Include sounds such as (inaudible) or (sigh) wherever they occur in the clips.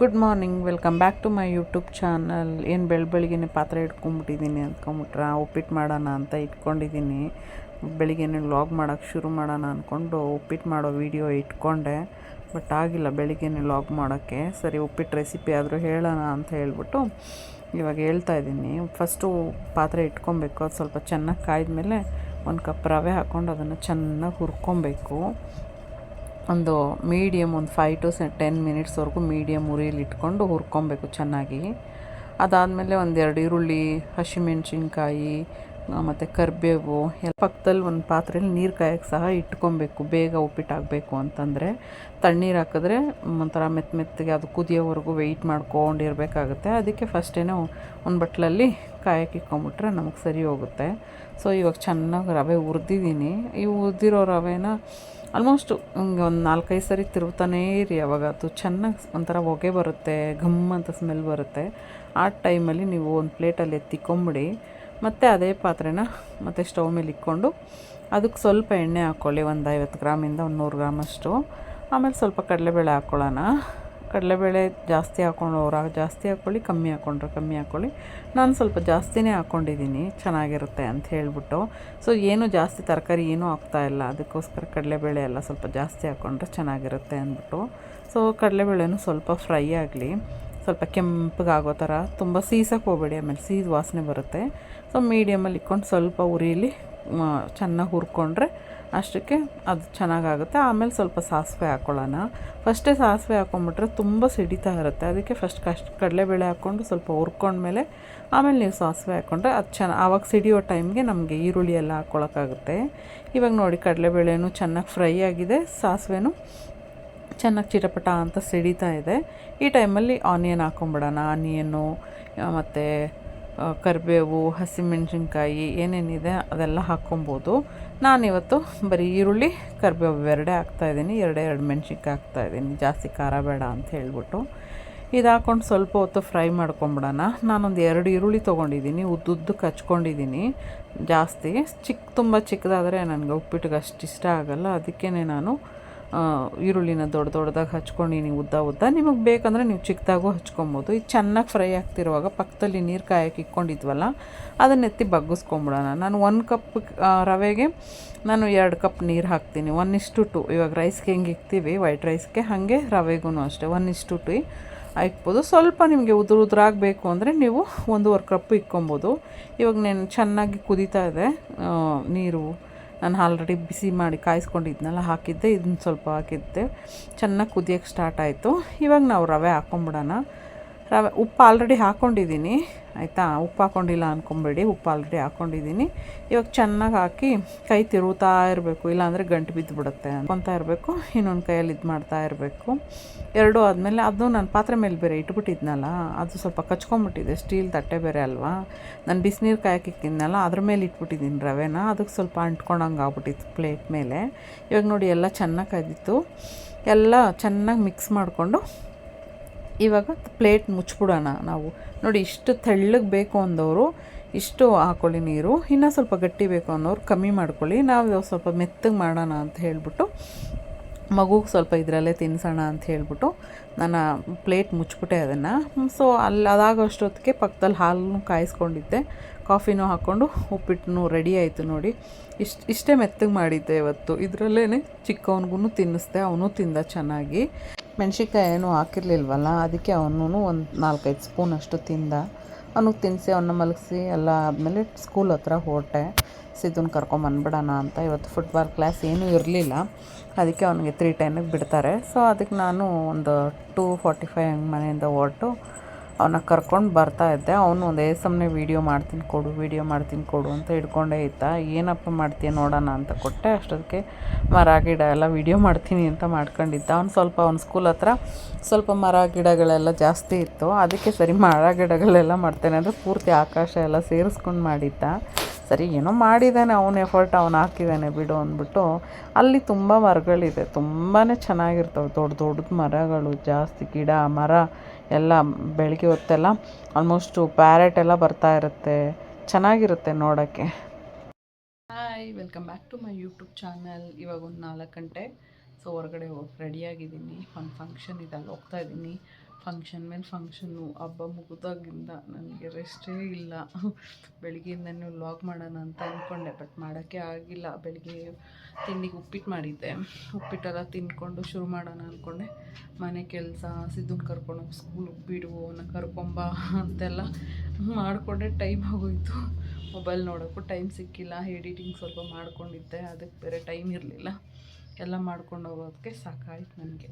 Good morning welcome back to my YouTube channel ಏನು ಬೆಳ ಬೆಳಿಗ್ಗೆ ಪಾತ್ರೆ ಇಟ್ಕೊಂಡ್ಬಿಟ್ಟಿದ್ದೀನಿ ಅಂದ್ಕೊಂಬಿಟ್ರೆ ಉಪ್ಪಿಟ್ಟು ಮಾಡೋಣ ಅಂತ ಇಟ್ಕೊಂಡಿದ್ದೀನಿ ಬೆಳಿಗ್ಗೆ ಲಾಗ್ ಮಾಡೋಕ್ಕೆ ಶುರು ಮಾಡೋಣ ಅಂದ್ಕೊಂಡು ಉಪ್ಪಿಟ್ಟು ಮಾಡೋ ವಿಡಿಯೋ ಇಟ್ಕೊಂಡೆ. ಬಟ್ ಆಗಿಲ್ಲ ಬೆಳಿಗ್ಗೆ ಲಾಗ್ ಮಾಡೋಕ್ಕೆ. ಸರಿ ಉಪ್ಪಿಟ್ಟು ರೆಸಿಪಿ ಆದರೂ ಹೇಳೋಣ ಅಂತ ಹೇಳ್ಬಿಟ್ಟು ಇವಾಗ ಹೇಳ್ತಾ ಇದ್ದೀನಿ ಫಸ್ಟು ಪಾತ್ರೆ ಇಟ್ಕೊಬೇಕು. ಅದು ಸ್ವಲ್ಪ ಚೆನ್ನಾಗಿ ಕಾಯ್ದ ಮೇಲೆ ಒಂದು ಕಪ್ ರವೆ ಹಾಕ್ಕೊಂಡು ಅದನ್ನು ಚೆನ್ನಾಗಿ ಹುರ್ಕೊಬೇಕು. ಒಂದು ಮೀಡಿಯಮ್ ಒಂದು ಫೈವ್ ಟು ಸೆ ಟೆನ್ ಮಿನಿಟ್ಸ್ವರೆಗೂ ಮೀಡಿಯಮ್ ಉರಿಯಲ್ಲಿ ಇಟ್ಕೊಂಡು ಹುರ್ಕೊಬೇಕು ಚೆನ್ನಾಗಿ. ಅದಾದಮೇಲೆ ಒಂದೆರಡು ಈರುಳ್ಳಿ, ಹಸಿಮೆಣ್ಸಿನ್ಕಾಯಿ ಮತ್ತು ಕರಿಬೇವು, ಎಲ್ಲ ಪಕ್ಕದಲ್ಲಿ ಒಂದು ಪಾತ್ರೆಯಲ್ಲಿ ನೀರು ಕಾಯಕ್ಕೆ ಸಹ ಇಟ್ಕೊಬೇಕು. ಬೇಗ ಉಪ್ಪಿಟ್ಟಾಗಬೇಕು ಅಂತಂದರೆ. ತಣ್ಣೀರು ಹಾಕಿದ್ರೆ ಒಂಥರ ಮೆತ್ತ ಮೆತ್ತಗೆ ಅದು ಕುದಿಯೋವರೆಗೂ ವೆಯ್ಟ್ ಮಾಡ್ಕೊಂಡಿರಬೇಕಾಗುತ್ತೆ. ಅದಕ್ಕೆ ಫಸ್ಟೇ ಒಂದು ಬಟ್ಲಲ್ಲಿ ಕಾಯಕ್ಕೆ ಇಟ್ಕೊಂಬಿಟ್ರೆ ನಮಗೆ ಸರಿ ಹೋಗುತ್ತೆ. ಸೊ ಇವಾಗ ಚೆನ್ನಾಗಿ ರವೆ ಹುರಿದಿದ್ದೀನಿ. ಈ ಹುರಿದಿರೋ ರವೆನ ಆಲ್ಮೋಸ್ಟು ಹಂಗೆ ಒಂದು ನಾಲ್ಕೈದು ಸರಿ ತಿರುಗ್ತಾನೇ ಇರಿ ಅವಾಗ. ಅದು ಚೆನ್ನಾಗಿ ಒಂಥರ ಹೊಗೆ ಬರುತ್ತೆ, ಘಮ್ ಅಂತ ಸ್ಮೆಲ್ ಬರುತ್ತೆ. ಆ ಟೈಮಲ್ಲಿ ನೀವು ಒಂದು ಪ್ಲೇಟಲ್ಲಿ ಎತ್ತಿಕೊಂಬಿಡಿ. ಮತ್ತು ಅದೇ ಪಾತ್ರೆನ ಮತ್ತು ಸ್ಟವ್ ಮೇಲೆ ಇಕ್ಕೊಂಡು ಅದಕ್ಕೆ ಸ್ವಲ್ಪ ಎಣ್ಣೆ ಹಾಕ್ಕೊಳ್ಳಿ ಒಂದು ಐವತ್ತು ಗ್ರಾಮಿಂದ ಒಂದು ನೂರು ಗ್ರಾಮಷ್ಟು. ಆಮೇಲೆ ಸ್ವಲ್ಪ ಕಡಲೆಬೇಳೆ ಹಾಕ್ಕೊಳ್ಳೋಣ ಕಡಲೆಬೇಳೆ ಜಾಸ್ತಿ ಹಾಕ್ಕೊಂಡವ್ರ ಜಾಸ್ತಿ ಹಾಕ್ಕೊಳ್ಳಿ ಕಮ್ಮಿ ಹಾಕ್ಕೊಂಡ್ರೆ ಕಮ್ಮಿ ಹಾಕ್ಕೊಳ್ಳಿ ನಾನು ಸ್ವಲ್ಪ ಜಾಸ್ತಿನೇ ಹಾಕ್ಕೊಂಡಿದ್ದೀನಿ ಚೆನ್ನಾಗಿರುತ್ತೆ ಅಂತ ಹೇಳಿಬಿಟ್ಟು. ಸೊ ಏನು ಜಾಸ್ತಿ ತರಕಾರಿ ಏನೂ ಹಾಕ್ತಾಯಿಲ್ಲ ಅದಕ್ಕೋಸ್ಕರ ಕಡಲೆಬೇಳೆ ಎಲ್ಲ ಸ್ವಲ್ಪ ಜಾಸ್ತಿ ಹಾಕ್ಕೊಂಡ್ರೆ ಚೆನ್ನಾಗಿರುತ್ತೆ ಅಂದ್ಬಿಟ್ಟು. ಸೊ ಕಡಲೆಬೇಳೆನೂ ಸ್ವಲ್ಪ ಫ್ರೈ ಆಗಲಿ. ಸ್ವಲ್ಪ ಕೆಂಪಗಾಗೋ ಥರ, ತುಂಬ ಸೀಸಕ್ಕೆ ಹೋಗಬೇಡಿ, ಆಮೇಲೆ ಸೀಸ್ ವಾಸನೆ ಬರುತ್ತೆ. ಸೊ ಮೀಡಿಯಮಲ್ಲಿ ಇಕ್ಕೊಂಡು ಸ್ವಲ್ಪ ಉರಿಯಲ್ಲಿ ಚೆನ್ನಾಗಿ ಹುರ್ಕೊಂಡ್ರೆ ಅಷ್ಟಕ್ಕೆ ಅದು ಚೆನ್ನಾಗಾಗುತ್ತೆ. ಆಮೇಲೆ ಸ್ವಲ್ಪ ಸಾಸಿವೆ ಹಾಕ್ಕೊಳ್ಳೋಣ ಫಸ್ಟೇ ಸಾಸಿವೆ ಹಾಕ್ಕೊಂಬಿಟ್ರೆ ತುಂಬ ಸಿಡಿತಾ ಇರುತ್ತೆ. ಅದಕ್ಕೆ ಫಸ್ಟ್ ಕಷ್ಟ ಕಡಲೆಬೇಳೆ ಹಾಕ್ಕೊಂಡು ಸ್ವಲ್ಪ ಹುರ್ಕೊಂಡ್ಮೇಲೆ ಆಮೇಲೆ ನೀವು ಸಾಸಿವೆ ಹಾಕ್ಕೊಂಡ್ರೆ ಅದು ಚೆನ್ನ, ಆವಾಗ ಸಿಡಿಯೋ ಟೈಮ್ಗೆ ನಮಗೆ ಈರುಳ್ಳಿ ಎಲ್ಲ ಹಾಕ್ಕೊಳಕ್ಕಾಗುತ್ತೆ ಇವಾಗ ನೋಡಿ ಕಡಲೆಬೇಳೆನೂ ಚೆನ್ನಾಗಿ ಫ್ರೈ ಆಗಿದೆ. ಸಾಸಿವೆನೂ ಚೆನ್ನಾಗಿ ಚಿಟಪಟ ಅಂತ ಸಿಡಿತಾ ಇದೆ. ಈ ಟೈಮಲ್ಲಿ ಆನಿಯನ್ ಹಾಕ್ಕೊಂಬಿಡೋಣ ಆನಿಯನ್ನು ಮತ್ತು ಕರಿಬೇವು, ಹಸಿಮೆಣಸಿನ್ಕಾಯಿ ಏನೇನಿದೆ ಅದೆಲ್ಲ ಹಾಕ್ಕೊಬೋದು. ನಾನಿವತ್ತು ಬರೀ ಈರುಳ್ಳಿ, ಕರಿಬೇವು ಎರಡೇ ಹಾಕ್ತಾಯಿದ್ದೀನಿ ಎರಡೇ ಎರಡು ಮೆಣಸಿನ್ಕಾಯಿ ಹಾಕ್ತಾಯಿದ್ದೀನಿ ಜಾಸ್ತಿ ಖಾರ ಬೇಡ ಅಂತ ಹೇಳಿಬಿಟ್ಟು. ಇದು ಹಾಕ್ಕೊಂಡು ಸ್ವಲ್ಪ ಹೊತ್ತು ಫ್ರೈ ಮಾಡ್ಕೊಂಬಿಡೋಣ. ನಾನೊಂದು ಎರಡು ಈರುಳ್ಳಿ ತೊಗೊಂಡಿದ್ದೀನಿ. ಉದ್ದುದ್ದು ಕಚ್ಕೊಂಡಿದ್ದೀನಿ. ಜಾಸ್ತಿ ಚಿಕ್ಕ ತುಂಬ ಚಿಕ್ಕದಾದರೆ ನನಗೆ ಉಪ್ಪಿಟ್ಟಿಗೆ ಅಷ್ಟು ಇಷ್ಟ ಆಗೋಲ್ಲ. ಅದಕ್ಕೇ ನಾನು ಈರುಳ್ಳಿನ ದೊಡ್ಡ ದೊಡ್ಡದಾಗಿ ಹಚ್ಕೊಂಡು ನೀವು ಉದ್ದ ಉದ್ದ. ನಿಮಗೆ ಬೇಕಂದರೆ ನೀವು ಚಿಕ್ಕದಾಗೂ ಹಚ್ಕೊಬೋದು. ಇದು ಚೆನ್ನಾಗಿ ಫ್ರೈ ಆಗ್ತಿರುವಾಗ ಪಕ್ಕದಲ್ಲಿ ನೀರು ಕಾಯಕ್ಕೆ ಇಕ್ಕೊಂಡಿದ್ವಲ್ಲ ಅದನ್ನೆತ್ತಿ ಬಗ್ಗಿಸ್ಕೊಂಬಿಡೋಣ. ನಾನು ಒನ್ ಕಪ್ ರವೆಗೆ ನಾನು ಎರಡು ಕಪ್ ನೀರು ಹಾಕ್ತೀನಿ. ಒನ್ ಇಷ್ಟು ಟು ಇವಾಗ ರೈಸ್ಗೆ ಹೆಂಗೆ ಇಕ್ತೀವಿ, ವೈಟ್ ರೈಸ್ಗೆ ಹಾಗೆ ರವೆಗೂ ಅಷ್ಟೇ. ಒನ್ ಇಷ್ಟು ಟು ಹಾಕ್ಬೋದು. ಸ್ವಲ್ಪ ನಿಮಗೆ ಉದುರು ಉದುರಾಗಬೇಕು ಅಂದರೆ ನೀವು ಒಂದೂವರೆ ಕಪ್ ಇಕ್ಕೊಬೋದು. ಇವಾಗ ನಾನು, ಚೆನ್ನಾಗಿ ಕುದೀತಾ ಇದೆ ನೀರು. ನಾನು ಆಲ್ರೆಡಿ ಬಿಸಿ ಮಾಡಿ ಕಾಯಿಸ್ಕೊಂಡಿದ್ನೆಲ್ಲ, ಹಾಕಿದ್ದೆ, ಇದನ್ನ ಸ್ವಲ್ಪ ಹಾಕಿದ್ದೆ. ಚೆನ್ನಾಗಿ ಕುದಿಯೋಕ್ಕೆ ಸ್ಟಾರ್ಟ್ ಆಯಿತು. ಇವಾಗ ನಾವು ರವೆ ಹಾಕ್ಕೊಂಬಿಡೋಣ ರವೆ ಉಪ್ಪು ಆಲ್ರೆಡಿ ಹಾಕ್ಕೊಂಡಿದ್ದೀನಿ ಆಯಿತಾ? ಉಪ್ಪು ಹಾಕ್ಕೊಂಡಿಲ್ಲ ಅಂದ್ಕೊಂಬೇಡಿ ಉಪ್ಪು ಆಲ್ರೆಡಿ ಹಾಕ್ಕೊಂಡಿದ್ದೀನಿ ಇವಾಗ ಚೆನ್ನಾಗಿ ಹಾಕಿ ಕೈ ತಿರುಗ್ತಾ ಇರಬೇಕು, ಇಲ್ಲಾಂದರೆ ಗಂಟು ಬಿದ್ದು ಬಿಡುತ್ತೆ ಅನ್ಕೊತಾ ಇರಬೇಕು, ಇನ್ನೊಂದು ಕೈಯಲ್ಲಿ ಇದು ಮಾಡ್ತಾ ಇರಬೇಕು. ಎರಡೂ ಆದಮೇಲೆ ಅದು ನಾನು ಪಾತ್ರೆ ಮೇಲೆ ಬೇರೆ ಇಟ್ಬಿಟ್ಟಿದ್ನಲ್ಲ, ಅದು ಸ್ವಲ್ಪ ಕಚ್ಕೊಂಬಿಟ್ಟಿದೆ, ಸ್ಟೀಲ್ ತಟ್ಟೆ ಬೇರೆ ಅಲ್ವಾ? ನಾನು ಬಿಸಿನೀರು ಕಾಯಕ್ಕಿಕ್ಕಿದ್ನಲ್ಲ ಅದ್ರ ಮೇಲೆ ಇಟ್ಬಿಟ್ಟಿದ್ದೀನಿ ರವೆನ, ಅದಕ್ಕೆ ಸ್ವಲ್ಪ ಅಂಟ್ಕೊಂಡಂಗೆ ಆಗ್ಬಿಟ್ಟಿತ್ತು ಪ್ಲೇಟ್ ಮೇಲೆ. ಇವಾಗ ನೋಡಿ, ಎಲ್ಲ ಚೆನ್ನಾಗಿ ಕಾಯ್ದಿತ್ತು. ಎಲ್ಲ ಚೆನ್ನಾಗಿ ಮಿಕ್ಸ್ ಮಾಡಿಕೊಂಡು ಇವಾಗ ಪ್ಲೇಟ್ ಮುಚ್ಚಿಬಿಡೋಣ ನಾವು. ನೋಡಿ, ಇಷ್ಟು ತೆಳ್ಳಗೆ ಬೇಕು ಅಂದವರು, ಇಷ್ಟು ಹಾಕ್ಕೊಳ್ಳಿ ನೀರು, ಇನ್ನೂ ಸ್ವಲ್ಪ ಗಟ್ಟಿ ಬೇಕು ಅನ್ನೋರು ಕಮ್ಮಿ ಮಾಡ್ಕೊಳ್ಳಿ. ನಾವು ಸ್ವಲ್ಪ ಮೆತ್ತಗೆ ಮಾಡೋಣ ಅಂತ ಹೇಳ್ಬಿಟ್ಟು, ಮಗುಗೆ ಸ್ವಲ್ಪ ಇದರಲ್ಲೇ ತಿನ್ನಿಸೋಣ ಅಂತ ಹೇಳ್ಬಿಟ್ಟು ನಾನು ಪ್ಲೇಟ್ ಮುಚ್ಚಿಬಿಟ್ಟೆ ಅದನ್ನು. ಸೊ, ಅಲ್ಲಿ ಅದಾಗೋಷ್ಟೊತ್ತಿಗೆ ಪಕ್ಕದಲ್ಲಿ ಹಾಲನ್ನು ಕಾಯಿಸ್ಕೊಂಡಿದ್ದೆ. ಕಾಫಿನೂ ಹಾಕ್ಕೊಂಡು ಉಪ್ಪಿಟ್ಟು ರೆಡಿ ಆಯಿತು ನೋಡಿ. ಇಷ್ಟು, ಇಷ್ಟೇ ಮೆತ್ತಗೆ ಮಾಡಿದ್ದೆ ಇವತ್ತು. ಇದರಲ್ಲೇ ಚಿಕ್ಕವನಿಗೂ ತಿನ್ನಿಸ್ದೆ, ಅವನು ತಿಂದ ಚೆನ್ನಾಗಿ. ಮೆಣ್ಸಿನ್ಕಾಯಿ ಏನೂ ಹಾಕಿರ್ಲಿಲ್ವಲ್ಲ, ಅದಕ್ಕೆ ಅವನು ಒಂದು ನಾಲ್ಕೈದು ಸ್ಪೂನ್ ಅಷ್ಟು ತಿಂದ. ಅವನಿಗೆ ತಿನ್ನಿಸಿ ಅವನ್ನ ಮಲಗಿಸಿ, ಎಲ್ಲ ಆದಮೇಲೆ ಸ್ಕೂಲ್ ಹತ್ರ ಹೊರಟೆ. ಸಿದ್ದನ್ನ ಕರ್ಕೊಂಬಂದ್ಬಿಡೋಣ ಅಂತ. ಇವತ್ತು ಫುಟ್ಬಾಲ್ ಕ್ಲಾಸ್ ಏನೂ ಇರಲಿಲ್ಲ. ಅದಕ್ಕೆ ಅವನಿಗೆ ತ್ರೀ ಟೆನ್ನಿಗೆ ಬಿಡ್ತಾರೆ. ಸೊ ಅದಕ್ಕೆ ನಾನು ಒಂದು ಟೂ ಫಾರ್ಟಿ ಫೈವ್ ಹಂಗೆ ಮನೆಯಿಂದ ಹೊರಟು. ಅವನ್ನ ಕರ್ಕೊಂಡು ಬರ್ತಾ ಇದ್ದೆ. ಅವನು ಒಂದೇ ಸಮನೆ ವೀಡಿಯೋ ಮಾಡ್ತೀನಿ ಕೊಡು ವೀಡಿಯೋ ಮಾಡ್ತೀನಿ ಕೊಡು ಅಂತ ಹಿಡ್ಕೊಂಡೇ ಇತ್ತ ಏನಪ್ಪ ಮಾಡ್ತೀಯ ನೋಡೋಣ ಅಂತ ಕೊಟ್ಟೆ. ಅಷ್ಟೊತ್ತಿಗೆ ಮರ, ಗಿಡ ಎಲ್ಲ ವೀಡಿಯೋ ಮಾಡ್ತೀನಿ ಅಂತ ಮಾಡ್ಕೊಂಡಿದ್ದ. ಅವ್ನು ಸ್ವಲ್ಪ ಅವ್ನ ಸ್ಕೂಲ್ ಹತ್ರ ಸ್ವಲ್ಪ ಮರ, ಗಿಡಗಳೆಲ್ಲ ಜಾಸ್ತಿ ಇತ್ತು. ಅದಕ್ಕೆ ಸರಿ ಮರ, ಗಿಡಗಳೆಲ್ಲ ಮಾಡ್ತೇನೆ ಅಂದರೆ ಪೂರ್ತಿ ಆಕಾಶ ಎಲ್ಲ ಸೇರಿಸ್ಕೊಂಡು ಮಾಡಿದ್ದ. ಸರಿ, ಏನೋ ಮಾಡಿದ್ದಾನೆ ಅವನ ಎಫರ್ಟ್ ಅವನು ಹಾಕಿದ್ದಾನೆ ಬಿಡು ಅಂದ್ಬಿಟ್ಟು ಅಲ್ಲಿ ತುಂಬ ಮರಗಳಿದೆ. ತುಂಬಾ ಚೆನ್ನಾಗಿರ್ತವೆ. ದೊಡ್ಡ ದೊಡ್ಡದು ಮರಗಳು, ಜಾಸ್ತಿ ಗಿಡ, ಮರ. ಎಲ್ಲ ಬೆಳಗ್ಗೆ ಹೊತ್ತೆಲ್ಲ ಆಲ್ಮೋಸ್ಟು ಪ್ಯಾರೆಟ್ ಎಲ್ಲ ಬರ್ತಾ ಇರುತ್ತೆ. ಚೆನ್ನಾಗಿರುತ್ತೆ ನೋಡೋಕ್ಕೆ. Hi welcome back to my YouTube channel ಇವಾಗ ಒಂದು ನಾಲ್ಕು ಗಂಟೆ. ಸೊ ಹೊರಗಡೆ ಹೋಗಿ ರೆಡಿಯಾಗಿದ್ದೀನಿ ಒಂದು ಫಂಕ್ಷನ್ ಇದೆ ಅಲ್ಲಿ ಹೋಗ್ತಾ ಇದ್ದೀನಿ. ಫಂಕ್ಷನ್ ಮೇಲೆ ಫಂಕ್ಷನ್ನು ಹಬ್ಬ ಮುಗಿದಾಗಿಂದ ನನಗೆ ರೆಸ್ಟೇ ಇಲ್ಲ. ಬೆಳಗ್ಗೆಯಿಂದನೂ ವ್ಲಾಗ್ ಮಾಡೋಣ ಅಂತ ಅಂದ್ಕೊಂಡೆ ಬಟ್ ಮಾಡೋಕ್ಕೆ ಆಗಿಲ್ಲ. ಬೆಳಿಗ್ಗೆ ತಿಂಡಿಗೆ ಉಪ್ಪಿಟ್ಟು ಮಾಡಿದ್ದೆ. ಉಪ್ಪಿಟ್ಟೆಲ್ಲ ತಿಂದ್ಕೊಂಡು ಶುರು ಮಾಡೋಣ ಅಂದ್ಕೊಂಡೆ ಮನೆ ಕೆಲಸ ಸಿದ್ದು ಕರ್ಕೊಂಡು ಸ್ಕೂಲಿಗೆ ಬಿಡು ಅವನ್ನ ಕರ್ಕೊಂಬ ಅಂತೆಲ್ಲ ಮಾಡಿಕೊಂಡೆ. ಟೈಮ್ ಆಗೋಯ್ತು. ಮೊಬೈಲ್ ನೋಡೋಕ್ಕೂ ಟೈಮ್ ಸಿಕ್ಕಿಲ್ಲ. ಎಡಿಟಿಂಗ್ ಸ್ವಲ್ಪ ಮಾಡ್ಕೊಂಡಿದ್ದೆ. ಅದಕ್ಕೆ ಬೇರೆ ಟೈಮ್ ಇರಲಿಲ್ಲ. ಎಲ್ಲ ಮಾಡ್ಕೊಂಡು ಹೋಗೋದಕ್ಕೆ ಸಾಕಾಯ್ತು ನನಗೆ.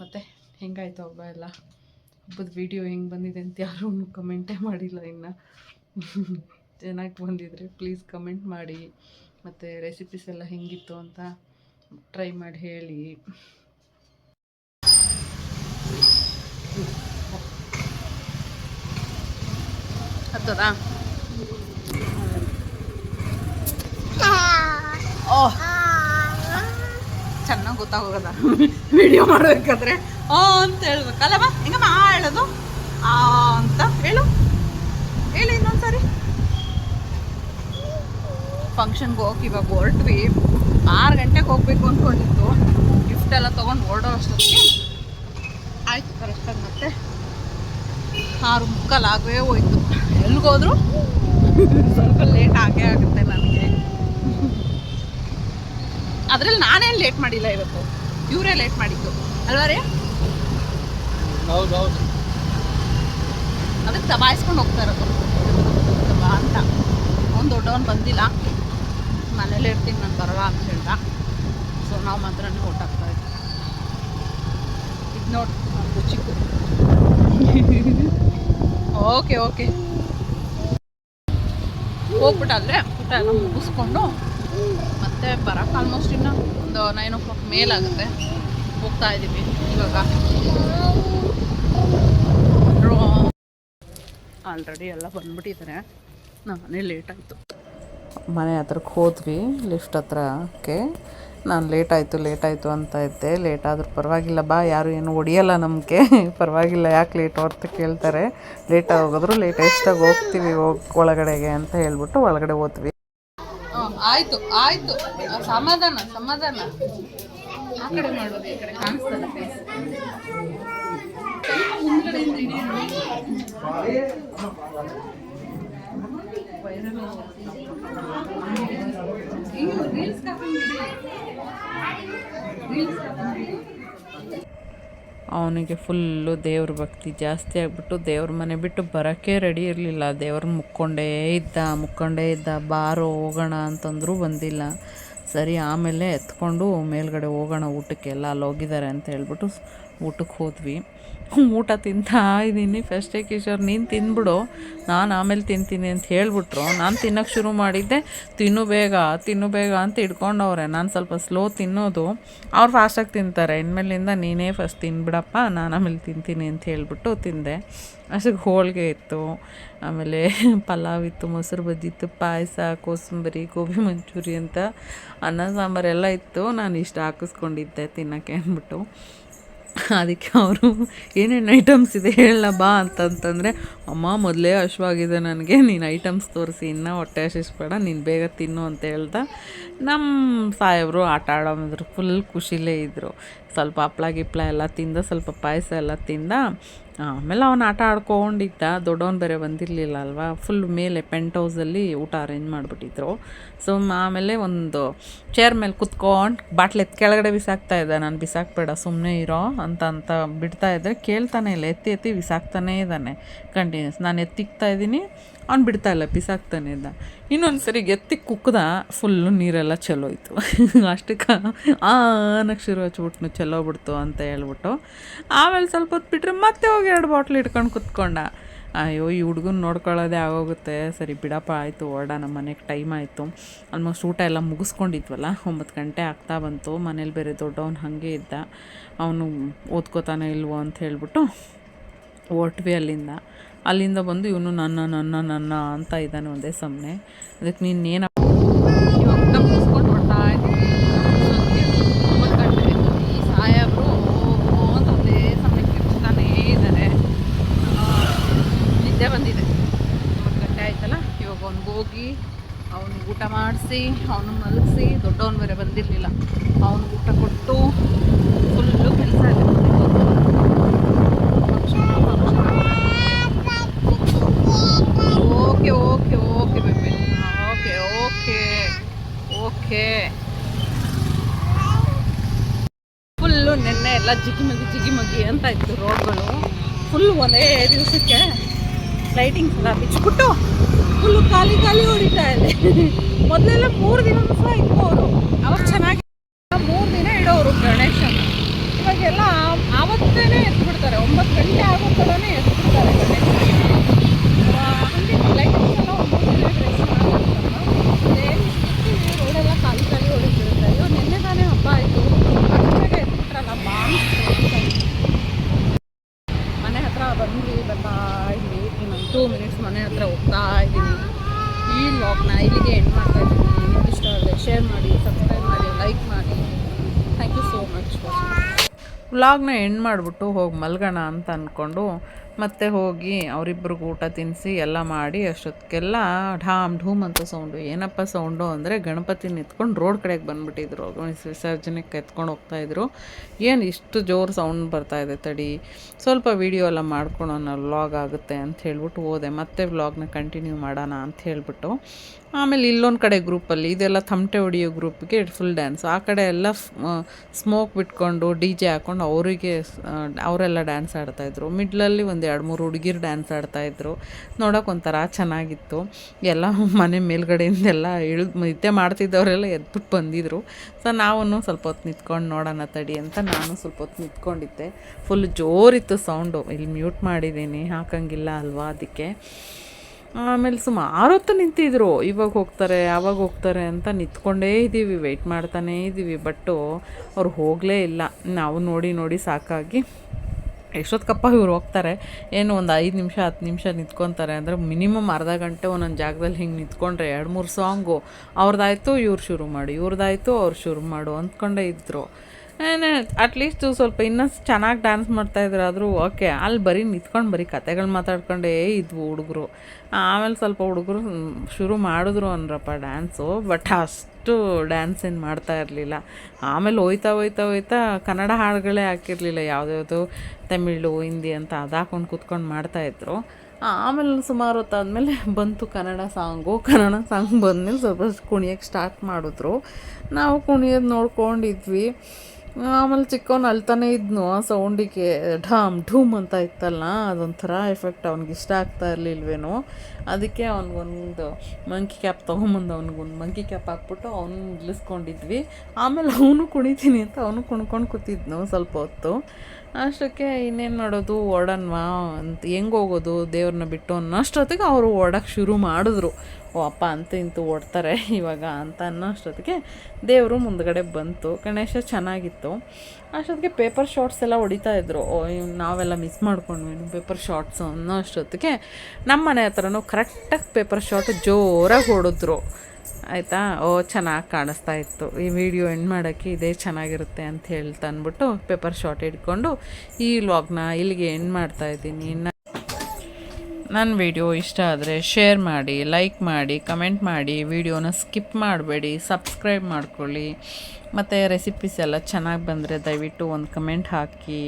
ಮತ್ತು? ಹೆಂಗಾಯ್ತು ಹಬ್ಬ ಎಲ್ಲ? ಹಬ್ಬದ ವಿಡಿಯೋ ಹೆಂಗೆ ಬಂದಿದೆ ಅಂತ ಯಾರೂ ಕಮೆಂಟೇ ಮಾಡಿಲ್ಲ ಇನ್ನು. ಚೆನ್ನಾಗಿ ಬಂದಿದ್ರೆ ಪ್ಲೀಸ್ ಕಮೆಂಟ್ ಮಾಡಿ. ಮತ್ತು ರೆಸಿಪೀಸ್ ಎಲ್ಲ ಹೆಂಗಿತ್ತು ಅಂತ ಟ್ರೈ ಮಾಡಿ ಹೇಳಿ. ಚೆನ್ನಾಗಿ ಗೊತ್ತಾಗೋಗದ ವಿಡಿಯೋ (laughs) ಮಾಡಬೇಕಾದ್ರೆ. ಆ ಅಂತ ಹೇಳ್ಬೇಕಲ್ಲಮ್ಮ ಹೆಂಗಮ್ಮ, ಆ ಹೇಳೋದು? ಆ ಅಂತ ಹೇಳು. ಹೇಳಿ ಇನ್ನೊಂದ್ಸರಿ. ಫಂಕ್ಷನ್ಗೆ ಹೋಗಿ ಇವಾಗ ಹೊರಟ್ವಿ. ಆರು ಗಂಟೆಗೆ ಹೋಗ್ಬೇಕು ಅಂದ್ಕೊಂಡಿತ್ತು ಗಿಫ್ಟ್ ಎಲ್ಲ ತೊಗೊಂಡು ಹೊರಡೋ ಅಷ್ಟೊತ್ತಿಗೆ. ಆಯ್ತು ಕರೆಕ್ಟಾಗಿ ಮತ್ತೆ ಆರು ಮುಕ್ಕಾಲು ಆಗೇ ಹೋಯ್ತು. ಎಲ್ಲಿಗೋದ್ರು ಸ್ವಲ್ಪ ಲೇಟ್ ಆಗೇ ಆಗುತ್ತೆ ನನಗೆ. ಅದ್ರಲ್ಲಿ ನಾನೇನು ಲೇಟ್ ಮಾಡಿಲ್ಲ ಇವತ್ತು. ಇವರೇ ಲೇಟ್ ಮಾಡಿದ್ದು. ಅಲ್ವಾ ರೀ ಹೌದು ಅದಕ್ಕೆ ದಬಾಯಿಸ್ಕೊಂಡು ಹೋಗ್ತಾ ಇರೋದು. ದಬಾ ಅಂತ. ಅವ್ನು ದೊಡ್ಡವನು ಬಂದಿಲ್ಲ. ಮನೇಲಿ ಇರ್ತೀನಿ, ನಾನು ಬರಲ್ಲ ಅಂತ ಹೇಳ್ದ. ಸೊ ನಾವು ಮಾತ್ರನೇ ಓಟಾಗ್ತಾ ಇದ್ದೀವಿ ಇದು ನೋಡಿ ಚಿಕ್ಕ ಓಕೆ ಓಕೆ ಹೋಗ್ಬಿಟ್ಟಲ್ಲೇ ಊಟ ಎಲ್ಲ ಮುಗಿಸ್ಕೊಂಡು ಮತ್ತೆ ಬರೋಕ್ಕೆ ಆಲ್ಮೋಸ್ಟ್ ಇನ್ನೂ ಒಂದು ನೈನ್ ಓ ಕ್ಲಾಕ್ ಮೇಲಾಗುತ್ತೆ. ಹೋಗ್ತಾ ಇದ್ದೀವಿ ಇವಾಗ. ಆಲ್ರೆಡಿ ಎಲ್ಲ ಬಂದ್ಬಿಟ್ಟಿದ್ದಾರೆ ನಾನೇ ಲೇಟ್ ಆಯಿತು. ಮನೆ ಹತ್ರಕ್ಕೆ ಹೋದ್ವಿ ಲಿಫ್ಟ್ ಹತ್ರಕ್ಕೆ. ನಾನು ಲೇಟ್ ಆಯಿತು ಲೇಟ್ ಆಯಿತು ಅಂತ ಇದ್ದೆ. ಲೇಟ್ ಆದರೂ ಪರವಾಗಿಲ್ಲ ಬಾ ಯಾರು ಏನು ಹೊಡಿಯಲ್ಲ ನಮಗೆ. (laughs) ಪರವಾಗಿಲ್ಲ ಯಾಕೆ ಲೇಟ್ ಅಂತ ಕೇಳ್ತಾರೆ. ಲೇಟ್ ಆಗೋದ್ರು ಲೇಟ್ ಎಷ್ಟಾಗಿ ಹೋಗ್ತೀವಿ ಹೋಗಿ ಒಳಗಡೆಗೆ ಅಂತ ಹೇಳ್ಬಿಟ್ಟು ಒಳಗಡೆ ಹೋದ್ವಿ. ಆಯಿತು ಆಯಿತು. ಸಮಾಧಾನ ಸಮಾಧಾನ. ಆ ಕಡೆ ಮಾಡೋದು ಈ ಕಡೆ ಕಾಣಿಸ್ತಲ್ಲ ಅವನಿಗೆ ಫುಲ್ಲು ದೇವ್ರ ಭಕ್ತಿ ಜಾಸ್ತಿ ಆಗಿಬಿಟ್ಟು ದೇವ್ರ ಮನೆ ಬಿಟ್ಟು ಬರೋಕ್ಕೆ ರೆಡಿ ಇರಲಿಲ್ಲ. ದೇವ್ರ ಮುಕ್ಕೊಂಡೇ ಇದ್ದ ಮುಕ್ಕೊಂಡೇ ಇದ್ದ, ಬಾರು ಹೋಗೋಣ ಅಂತಂದರೂ ಬಂದಿಲ್ಲ. ಸರಿ, ಆಮೇಲೆ ಎತ್ಕೊಂಡು ಮೇಲ್ಗಡೆ ಹೋಗೋಣ ಊಟಕ್ಕೆ ಎಲ್ಲ ಅಲ್ಲಿ ಹೋಗಿದ್ದಾರೆ ಅಂತ ಹೇಳ್ಬಿಟ್ಟು ಊಟಕ್ಕೆ ಹೋದ್ವಿ. ಊಟ ತಿಂತಾ ಇದ್ದೀನಿ ಫಸ್ಟೇ ಕಿಶೋರ್, ನೀನು ತಿಂದ್ಬಿಡು ನಾನು ಆಮೇಲೆ ತಿಂತೀನಿ ಅಂತ ಹೇಳಿಬಿಟ್ರು. ನಾನು ತಿನ್ನೋಕ್ಕೆ ಶುರು ಮಾಡಿದ್ದೆ, ತಿನ್ನು ಬೇಗ ತಿನ್ನು ಬೇಗ ಅಂತ ಇಟ್ಕೊಂಡವ್ರೆ ನಾನು ಸ್ವಲ್ಪ ಸ್ಲೋ ತಿನ್ನೋದು. ಅವ್ರು ಫಾಸ್ಟಾಗಿ ತಿಂತಾರೆ. ಇನ್ಮೇಲಿಂದ ನೀನೇ ಫಸ್ಟ್ ತಿನ್ಬಿಡಪ್ಪ, ನಾನು ಆಮೇಲೆ ತಿಂತೀನಿ ಅಂತ ಹೇಳಿಬಿಟ್ಟು ತಿಂದೆ. ಅಷ್ಟಕ್ಕೆ ಹೋಳಿಗೆ ಇತ್ತು. ಆಮೇಲೆ ಪಲಾವ್ ಇತ್ತು, ಮೊಸರು ಬಜ್ಜಿ ಇತ್ತು, ಪಾಯಸ, ಕೋಸಂಬರಿ, ಗೋಬಿ ಮಂಚೂರಿ ಅಂತ ಅನ್ನ ಸಾಂಬಾರೆಲ್ಲ ಇತ್ತು. ನಾನು ಇಷ್ಟು ಹಾಕಿಸ್ಕೊಂಡಿದ್ದೆ ತಿನ್ನೋಕ್ಕೆ ಅಂದ್ಬಿಟ್ಟು. ಅದಕ್ಕೆ ಅವರು ಏನೇನು ಐಟಮ್ಸ್ ಇದೆ ಹೇಳ ಬಾ ಅಂತಂತಂದರೆ, ಅಮ್ಮ, ಮೊದಲೇ ಹಶ್ವಾಗಿದೆ ನನಗೆ, ನೀನು ಐಟಮ್ಸ್ ತೋರಿಸಿ, ಇನ್ನೂ ಹೊಟ್ಟೆ ಹಸಿಸ್ಬೇಡ, ನೀನು ಬೇಗ ತಿನ್ನು ಅಂತ ಹೇಳ್ತಾ ನಮ್ಮ ಸಾಹೇಬರು ಆಟ ಆಡೋಮಿದ್ರು ಫುಲ್ ಖುಷಿಲೇ ಇದ್ದರು ಸ್ವಲ್ಪ ಹಪ್ಳ ಗಿಪ್ಳ ಎಲ್ಲ ತಿಂದ, ಸ್ವಲ್ಪ ಪಾಯಸ ಎಲ್ಲ ತಿಂದ, ಆಮೇಲೆ ಅವನು ಆಟ ಆಡ್ಕೊಂಡಿದ್ದ ದೊಡ್ಡವನು ಬೇರೆ ಬಂದಿರಲಿಲ್ಲ ಅಲ್ವಾ? ಫುಲ್ ಮೇಲೆ ಪೆಂಟ್ ಹೌಸಲ್ಲಿ ಊಟ ಅರೇಂಜ್ ಮಾಡಿಬಿಟ್ಟಿದ್ರು. ಸೊ ಆಮೇಲೆ ಒಂದು ಚೇರ್ ಮೇಲೆ ಕುತ್ಕೊಂಡು ಬಾಟ್ಲ್ ಎತ್ತಿ ಕೆಳಗಡೆ ಬಿಸಾಕ್ತಾ ಇದ್ದ. ನಾನು ಬಿಸಾಕ್ಬೇಡ ಸುಮ್ಮನೆ ಇರೋ ಅಂತ ಅಂತ ಬಿಡ್ತಾ ಇದ್ದರೆ ಕೇಳ್ತಾನೆ ಇಲ್ಲ, ಎತ್ತಿ ಎತ್ತಿ ಬಿಸಾಕ್ತಾನೇ ಇದ್ದಾನೆ. ಕಂಟಿನ್ಯೂಸ್ ನಾನು ಎತ್ತಿಕ್ತಾ ಇದ್ದೀನಿ. ಅವ್ನು ಬಿಡ್ತಾ ಇಲ್ಲ ಬಿಸಾಕ್ತಾನೆ ಇದ್ದ. ಇನ್ನೊಂದು ಸರಿ ಎತ್ತಿ ಕುಕ್ಕದ ಫುಲ್ಲು ನೀರೆಲ್ಲ ಚೆಲ್ಲೋಯ್ತು (laughs) ಅಷ್ಟಕ್ಕೆ ಆ ಅನ್ನಕ್ಕೆ ಶುರು ಚಲೋ ಚೆಲ್ಲೋಗ್ಬಿಡ್ತು ಅಂತ ಹೇಳ್ಬಿಟ್ಟು. ಆಮೇಲೆ ಸ್ವಲ್ಪ ಹೊತ್ತು ಬಿಟ್ಟರೆ ಮತ್ತೆ ಹೋಗಿ ಎರಡು ಬಾಟ್ಲ್ ಇಟ್ಕೊಂಡು ಕುತ್ಕೊಂಡ. ಅಯ್ಯೋ, ಈ ಹುಡುಗನ ನೋಡ್ಕೊಳ್ಳೋದೇ ಆಗೋಗುತ್ತೆ. ಸರಿ ಬಿಡಪ್ಪ, ಆಯಿತು, ಓಡ ನಮ್ಮ ಮನೆಗೆ ಟೈಮ್ ಆಯಿತು. ಆಲ್ಮೋಸ್ಟ್ ಊಟ ಎಲ್ಲ ಮುಗಿಸ್ಕೊಂಡಿದ್ವಲ್ಲ, ಒಂಬತ್ತು ಗಂಟೆ ಆಗ್ತಾ ಬಂತು. ಮನೇಲಿ ಬೇರೆ ದೊಡ್ಡವನು ಹಾಗೆ ಇದ್ದ. ಅವನು ಓದ್ಕೋತಾನೆ ಇಲ್ವೋ ಅಂತ ಹೇಳ್ಬಿಟ್ಟು ಹೊರಟ್ವಿ ಅಲ್ಲಿಂದ. ಅಲ್ಲಿಂದ ಬಂದು ಇವನು ನನ್ನ ನನ್ನ ನನ್ನ ಅಂತ ಇದ್ದಾನೆ ಒಂದೇ ಸಮನೆ. ಅದಕ್ಕೆ ನೀನು ಬಂದಿದೆ. ಆಯ್ತಲ್ಲ, ಇವಾಗ ಹೋಗಿ ಊಟ ಮಾಡಿಸಿ ಅವನು ಮಲಗಿಸಿ, ದೊಡ್ಡವನು ಬೇರೆ ಬಂದಿರಲಿಲ್ಲ. ಅವನು ಊಟ ಕೊಟ್ಟು ಫುಲ್ಲು ಕೆಲಸ ಇದೆ ಓಕೆ ಜಿಗಿ ಎಲ್ಲ ಜಿಗಿಮಗಿ ಜಿಗಿಮಗಿ ಅಂತ ಇತ್ತು ರೋಡ್ಗಳು. ಫುಲ್ ಒಂದೇ ದಿವಸಕ್ಕೆ. ಲೈಟಿಂಗ್ಸ್ ಎಲ್ಲ ಬಿಚ್ಚಿಬಿಟ್ಟು ಫುಲ್ಲು ಖಾಲಿ ಖಾಲಿ ಹೊಡಿತಾ ಇದೆ. ಮೊದಲೆಲ್ಲ ಮೂರು ದಿನ ಸಹ ಅವರು ಅವ್ರು ಚೆನ್ನಾಗಿ ಮೂರು ದಿನ ಇಡೋರು ಗಣೇಶನ. ಇವಾಗೆಲ್ಲ ಆವತ್ತೇ ಎತ್ಬಿಡ್ತಾರೆ. ಒಂಬತ್ತು ಗಂಟೆ ಆಗೋ ಥರನೇ ಎತ್ಬಿಡ್ತಾರೆ ಗಣೇಶ ಲೈಟಿಂಗ್ಸ್ ಎಲ್ಲ ಒಂದು ಮೂರು ದಿನ ಡ್ರೆಸ್ ರೋಡೆಲ್ಲ ಖಾಲಿ ಖಾಲಿ ಹೊಡಿತಿರುತ್ತೆ ಅಯ್ಯೋ ನಿನ್ನೆ ತಾನೇ ಹಬ್ಬ ಆಯಿತು ಅಷ್ಟಾಗೆ ಎತ್ಬಿಟ್ರಲ್ಲ ಬಾಂಬ್ ಮನೆ ಹತ್ರ ಬಂದ್ವಿ ಬರ್ತಾ ಇದ್ವಿ ಇನ್ನೊಂದು ಟೂ ಮಿನಿಟ್ಸ್ ಮನೆ ಹತ್ರ ಹೋಗ್ತಾ ಇದ್ದೀನಿ ಈ ಲಾಗ್ನ ಇಲ್ಲಿಗೆ ಎಂಡ್ ಮಾಡ್ತಾ ಇದ್ದೀನಿ ನಿಮ್ಗೆ ಇಷ್ಟ ಆದರೆ ಶೇರ್ ಮಾಡಿ ಸಬ್ಸ್ಕ್ರೈಬ್ ಮಾಡಿ ಲೈಕ್ ಮಾಡಿ ಥ್ಯಾಂಕ್ ಯು ಸೋ ಮಚ್ ವ್ಲಾಗ್ನ ಎಂಡ್ ಮಾಡಿಬಿಟ್ಟು ಹೋಗಿ ಮಲ್ಗೋಣ ಅಂತ ಅಂದ್ಕೊಂಡು ಮತ್ತೆ ಹೋಗಿ ಅವರಿಬ್ಬರಿಗೂ ಊಟ ತಿನ್ನಿಸಿ ಎಲ್ಲ ಮಾಡಿ ಅಷ್ಟೊತ್ತಿಗೆಲ್ಲ ಢಾಮ್ ಢೂಮ್ ಅಂತ ಸೌಂಡು ಏನಪ್ಪ ಸೌಂಡು ಅಂದರೆ ಗಣಪತಿ ಎತ್ಕೊಂಡು ರೋಡ್ ಕಡೆಗೆ ಬಂದುಬಿಟ್ಟಿದ್ರು ವಿಸರ್ಜನೆಗೆ ಎತ್ಕೊಂಡು ಹೋಗ್ತಾಯಿದ್ರು ಏನು ಇಷ್ಟು ಜೋರು ಸೌಂಡ್ ಬರ್ತಾಯಿದೆ ತಡಿ. ಸ್ವಲ್ಪ ವೀಡಿಯೋ ಎಲ್ಲ ಮಾಡ್ಕೊಳೋಣ ವ್ಲಾಗ್ ಆಗುತ್ತೆ ಅಂತ ಹೇಳ್ಬಿಟ್ಟು ಹೋದೆ. ಮತ್ತೆ ವ್ಲಾಗ್ನ ಕಂಟಿನ್ಯೂ ಮಾಡೋಣ ಅಂತ ಹೇಳ್ಬಿಟ್ಟು ಆಮೇಲೆ ಇಲ್ಲೊಂದು ಕಡೆ ಗ್ರೂಪಲ್ಲಿ ಇದೆಲ್ಲ ತಮಟೆ ಹೊಡಿಯೋ ಗ್ರೂಪ್ಗೆ ಫುಲ್ ಡ್ಯಾನ್ಸ್ ಆ ಕಡೆ ಎಲ್ಲ ಸ್ಮೋಕ್ ಬಿಟ್ಕೊಂಡು ಡಿ ಜೆ ಹಾಕ್ಕೊಂಡು ಅವರಿಗೆ ಅವರೆಲ್ಲ ಡ್ಯಾನ್ಸ್ ಆಡ್ತಾಯಿದ್ರು ಮಿಡ್ಲಲ್ಲಿ ಒಂದು ಎರಡು ಮೂರು ಹುಡುಗಿರು ಡ್ಯಾನ್ಸ್ ಆಡ್ತಾಯಿದ್ರು ನೋಡೋಕೆ ಒಂಥರ ಚೆನ್ನಾಗಿತ್ತು. ಎಲ್ಲ ಮನೆ ಮೇಲ್ಗಡೆಯಿಂದೆಲ್ಲ ಇಳಿದು ನಿದ್ದೆ ಮಾಡ್ತಿದ್ದವರೆಲ್ಲ ಎದ್ಬಿಟ್ಟು ಬಂದಿದ್ರು. ಸೊ ನಾವು ಸ್ವಲ್ಪ ಹೊತ್ತು ನಿಂತ್ಕೊಂಡು ನೋಡೋಣ ತಡಿ ಅಂತ ನಾನು ಸ್ವಲ್ಪ ಹೊತ್ತು ನಿಂತ್ಕೊಂಡಿದ್ದೆ. ಫುಲ್ ಜೋರಿತ್ತು ಸೌಂಡು ಇಲ್ಲಿ ಮ್ಯೂಟ್ ಮಾಡಿದ್ದೀನಿ. ಹಾಕಂಗಿಲ್ಲ ಅಲ್ವಾ ಅದಕ್ಕೆ. ಆಮೇಲೆ ಸುಮಾರು ಹೊತ್ತು ನಿಂತಿದ್ರು. ಇವಾಗ ಹೋಗ್ತಾರೆ ಆವಾಗ ಹೋಗ್ತಾರೆ ಅಂತ ನಿಂತ್ಕೊಂಡೇ ಇದ್ದೀವಿ ವೆಯ್ಟ್ ಮಾಡ್ತಾನೇ ಇದ್ದೀವಿ ಬಟ್ಟು ಅವ್ರು ಹೋಗಲೇ ಇಲ್ಲ. ನಾವು ನೋಡಿ ನೋಡಿ ಸಾಕಾಗಿ ಎಷ್ಟೊತ್ತಕ್ಕಪ್ಪ ಇವ್ರು ಹೋಗ್ತಾರೆ. ಏನು ಒಂದು ಐದು ನಿಮಿಷ, ಹತ್ತು ನಿಮಿಷ ನಿಂತ್ಕೊತಾರೆ. ಅಂದರೆ ಮಿನಿಮಮ್ ಅರ್ಧ ಗಂಟೆ ಒಂದೊಂದು ಜಾಗದಲ್ಲಿ ಹಿಂಗೆ ನಿಂತ್ಕೊಂಡ್ರೆ ಎರಡು, ಮೂರು ಸಾಂಗು. ಅವ್ರದ್ದಾಯಿತು ಇವ್ರು ಶುರು ಮಾಡಿ. ಇವ್ರದ್ದಾಯಿತು ಅವ್ರು ಶುರು ಮಾಡು ಅಂದ್ಕೊಂಡೇ ಇದ್ದರು ಅಟ್ಲೀಸ್ಟ್ ಸ್ವಲ್ಪ ಇನ್ನೂ ಚೆನ್ನಾಗಿ ಡ್ಯಾನ್ಸ್ ಮಾಡ್ತಾಯಿದ್ರು ಆದರೂ ಓಕೆ ಅಲ್ಲಿ ಬರೀ ನಿಂತ್ಕೊಂಡು ಬರೀ ಕತೆಗಳು ಮಾತಾಡ್ಕೊಂಡೇ ಇದ್ವು ಹುಡುಗರು. ಆಮೇಲೆ ಸ್ವಲ್ಪ ಹುಡುಗರು ಶುರು ಮಾಡಿದ್ರು ಅಂದ್ರಪ್ಪ ಡ್ಯಾನ್ಸು ಬಟ್ ಅಷ್ಟು ಡ್ಯಾನ್ಸ್ ಏನು ಮಾಡ್ತಾ ಇರಲಿಲ್ಲ. ಆಮೇಲೆ ಹೋಯ್ತಾ ಹೋಯ್ತಾ ಹೋಯ್ತಾ ಕನ್ನಡ ಹಾಡುಗಳೇ ಹಾಕಿರಲಿಲ್ಲ. ಯಾವುದ್ಯಾವುದು ತಮಿಳು, ಹಿಂದಿ ಅಂತ ಅದು ಹಾಕೊಂಡು ಕೂತ್ಕೊಂಡು ಮಾಡ್ತಾಯಿದ್ರು ಆಮೇಲೆ ಸುಮಾರು ಹೊತ್ತಾದಮೇಲೆ ಬಂತು ಕನ್ನಡ ಸಾಂಗು ಕನ್ನಡ ಸಾಂಗ್ ಬಂದಮೇಲೆ ಸ್ವಲ್ಪ ಕುಣಿಯೋಕ್ಕೆ ಸ್ಟಾರ್ಟ್ ಮಾಡಿದ್ರು. ನಾವು ಕುಣಿಯೋದು ನೋಡ್ಕೊಂಡಿದ್ವಿ. ಆಮೇಲೆ ಚಿಕ್ಕವನು ಅಳ್ತಾನೆ ಇದ್ನು, ಆ ಸೌಂಡಿಗೆ ಢಾಮ್ ಢೂಮ್ ಅಂತ ಇತ್ತಲ್ಲ, ಅದೊಂಥರ ಎಫೆಕ್ಟ್ ಅವ್ನಿಗೆ ಇಷ್ಟ ಆಗ್ತಾ ಇರಲಿಲ್ವೇನೋ. ಅದಕ್ಕೆ ಅವ್ನಿಗೊಂದು ಮಂಕಿ ಕ್ಯಾಪ್ ತೊಗೊಂಬಂದು ಅವ್ನಿಗೊಂದು ಮಂಕಿ ಕ್ಯಾಪ್ ಹಾಕ್ಬಿಟ್ಟು ಅವನು ನಿಲ್ಲಿಸ್ಕೊಂಡಿದ್ವಿ. ಆಮೇಲೆ ಅವನು ಕುಣಿತೀನಿ ಅಂತ ಅವನು ಕುಣ್ಕೊಂಡು ಕೂತಿದ್ನು ಸ್ವಲ್ಪ ಹೊತ್ತು. ಅಷ್ಟಕ್ಕೆ ಇನ್ನೇನು ಮಾಡೋದು ಓಡನ್ವಾ ಅಂತ ಹೆಂಗೆ ಹೋಗೋದು ದೇವ್ರನ್ನ ಬಿಟ್ಟು ಅನ್ನೋಷ್ಟೊತ್ತಿಗೆ ಅವರು ಓಡೋಕ್ಕೆ ಶುರು ಮಾಡಿದ್ರು. ಓ, ಅಪ್ಪ ಅಂತ ಇಂತು ಓಡ್ತಾರೆ ಇವಾಗ ಅಂತ ಅನ್ನೋ ಅಷ್ಟೊತ್ತಿಗೆ ದೇವರು ಮುಂದ್ಗಡೆ ಬಂತು. ಗಣೇಶ ಚೆನ್ನಾಗಿತ್ತು. ಅಷ್ಟೊತ್ತಿಗೆ ಪೇಪರ್ ಶಾರ್ಟ್ಸ್ ಎಲ್ಲ ಹೊಡಿತಾ ಇದ್ರು. ಓ ನಾವೆಲ್ಲ ಮಿಸ್ ಮಾಡ್ಕೊಂಡ್ವಿ ಪೇಪರ್ ಶಾರ್ಟ್ಸ್ ಅನ್ನೋ ಅಷ್ಟೊತ್ತಿಗೆ ನಮ್ಮ ಮನೆ ಹತ್ರನೂ ಕರೆಕ್ಟಾಗಿ ಪೇಪರ್ ಶಾರ್ಟ್ ಜೋರಾಗಿ ಹೊಡಿದ್ರು. ಆಯಿತಾ? ಓ, ಚೆನ್ನಾಗಿ ಕಾಣಿಸ್ತಾ ಇತ್ತು. ಈ ವಿಡಿಯೋ ಎಂಡ್ ಮಾಡೋಕ್ಕೆ ಇದೇ ಚೆನ್ನಾಗಿರುತ್ತೆ ಅಂತ ಹೇಳ್ತಾ ಅಂದ್ಬಿಟ್ಟು ಪೇಪರ್ ಶಾರ್ಟ್ ಹಿಡ್ಕೊಂಡು ಈ ವ್ಲಾಗ್ನ ಇಲ್ಲಿಗೆ ಎಂಡ್ ಮಾಡ್ತಾ ಇದ್ದೀನಿ. ನನ್ನ ವಿಡಿಯೋ ಇಷ್ಟ ಆದರೆ ಶೇರ್ ಮಾಡಿ ಲೈಕ್ ಮಾಡಿ ಕಮೆಂಟ್ ಮಾಡಿ ವಿಡಿಯೋನ ಸ್ಕಿಪ್ ಮಾಡಬೇಡಿ ಸಬ್ಸ್ಕ್ರೈಬ್ ಮಾಡ್ಕೊಳ್ಳಿ. ಮತ್ತು ರೆಸಿಪೀಸ್ ಎಲ್ಲ ಚೆನ್ನಾಗಿ ಬಂದರೆ ದಯವಿಟ್ಟು ಒಂದು ಕಮೆಂಟ್ ಹಾಕಿ.